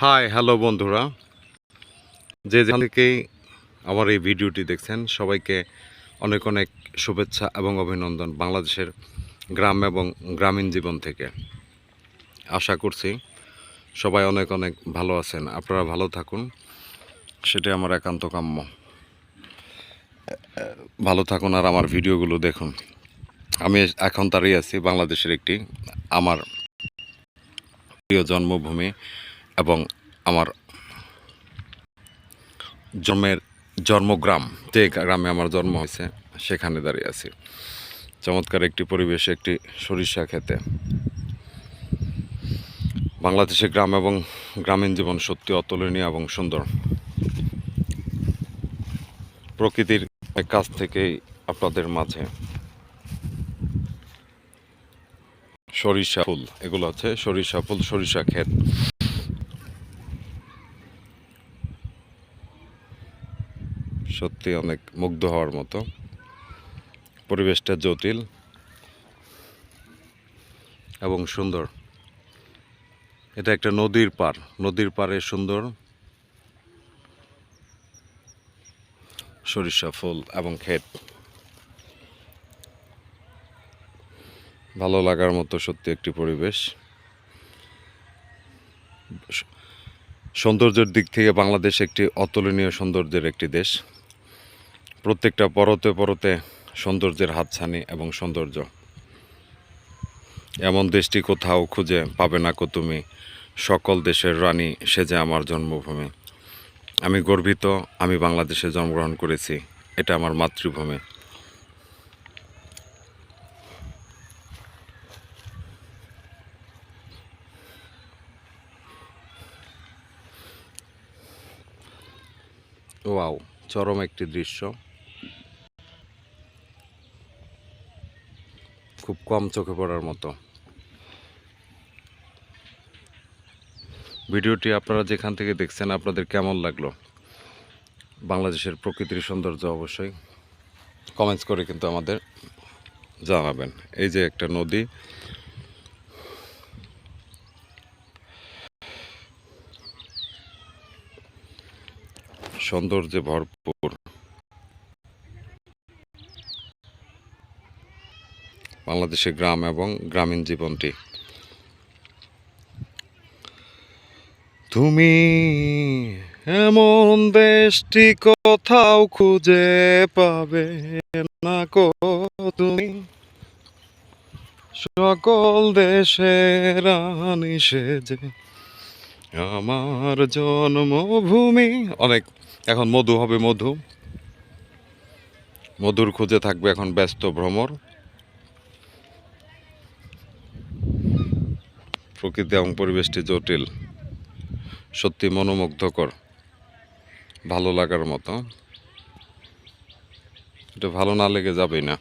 Hi hello বন্ধুরা। যে যেখান থেকেই আমার এই ভিডিওটি দেখছেন, সবাইকে অনেক অনেক শুভেচ্ছা এবং অভিনন্দন বাংলাদেশের গ্রাম এবং গ্রামীণ জীবন থেকে। আশা করছি সবাই অনেক অনেক ভালো আছেন। আপনারা ভালো থাকুন, সেটাই আমার একান্ত কাম্য। ভালো থাকুন আর আমার ভিডিওগুলো দেখুন। আমি এখন দাঁড়িয়ে আছি বাংলাদেশের একটি আমার প্রিয় জন্মভূমি এবং আমার জন্মের জন্মগ্রাম যে গ্রামে আমার জন্ম হয়েছে, সেখানে দাঁড়িয়ে আছি। চমৎকার একটি পরিবেশ, একটি সরিষা খেতে। বাংলাদেশের গ্রাম এবং গ্রামীণ জীবন সত্যি অতুলনীয় এবং সুন্দর। প্রকৃতির কাছ থেকেই আপনাদের মাঝে। সরিষা ফুল, এগুলো হচ্ছে সরিষা ফুল, সরিষা ক্ষেত। সত্যি অনেক মুগ্ধ হওয়ার মতো। পরিবেশটা জটিল এবং সুন্দর। এটা একটা নদীর পার, নদীর পাড়ে সুন্দর। সরিষা ফুল এবং ক্ষেত। ভালো লাগার মতো সত্যি একটি পরিবেশ। সৌন্দর্যের দিক থেকে বাংলাদেশ একটি অতুলনীয় সৌন্দর্যের একটি দেশ। প্রত্যেকটা পরতে পরতে সৌন্দর্যের হাতছানি এবং সৌন্দর্য। এমন দেশটি কোথাও খুঁজে পাবে না কো তুমি। সকল দেশের রানী সে যে আমার জন্মভূমি। আমি গর্বিত, আমি বাংলাদেশে জন্মগ্রহণ করেছি। এটা আমার মাতৃভূমি। ওয়াও, চরম একটি দৃশ্য। খুব কম চোখে পড়ার মতো। ভিডিওটি আপনারা যেখান থেকে দেখছেন, আপনাদের কেমন লাগল? বাংলাদেশের প্রকৃতির সৌন্দর্য অবশ্যই কমেন্টস করে কিন্তু আমাদের জানাবেন। এই যে একটা নদী। সৌন্দর্যে ভরপুর। বাংলাদেশের গ্রাম এবং গ্রামীণ জীবনটি। তুমি এমন দেশটি কোথাও খুঁজে পাবে না কো তুমি? সকল দেশের সেজে আমার জন্মভূমি। অনেক, এখন মধু হবে মধু। মধুর খুঁজে থাকবে এখন ব্যস্ত ভ্রমর। প্রকৃতি এবং পরিবেশটি জটিল, সত্যি মনোমুগ্ধকর, ভালো লাগার মতো। এটা ভালো না লেগে যাবেই না।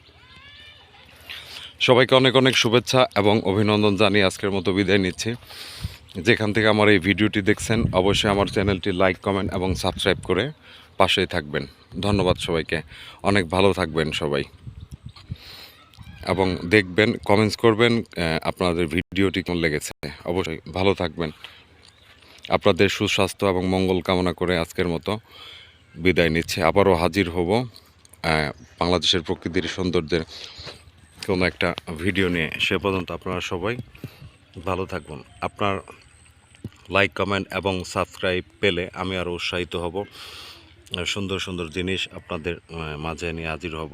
সবাইকে অনেক অনেক শুভেচ্ছা এবং অভিনন্দন জানিয়ে আজকের মতো বিদায় নিচ্ছি। যেখান থেকে আমার এই ভিডিওটি দেখছেন, অবশ্যই আমার চ্যানেলটি লাইক, কমেন্ট এবং সাবস্ক্রাইব করে পাশেই থাকবেন। ধন্যবাদ সবাইকে। অনেক ভালো থাকবেন সবাই। এবং দেখবেন কমেন্টস করবেন আপনাদের ভিডিওটি কেমন লেগেছে। অবশ্যই ভালো থাকবেন। আপনাদের সুস্বাস্থ্য এবং মঙ্গল কামনা করে আজকের মতো বিদায় নিচ্ছে। আবারও হাজির হব বাংলাদেশের প্রকৃতির সৌন্দর্যের কোনো একটা ভিডিও নিয়ে। সে পর্যন্ত আপনারা সবাই ভালো থাকবেন। আপনার লাইক কমেন্ট এবং সাবস্ক্রাইব পেলে আমি আরও উৎসাহিত হব। সুন্দর সুন্দর জিনিস আপনাদের মাঝে নিয়ে হাজির হব।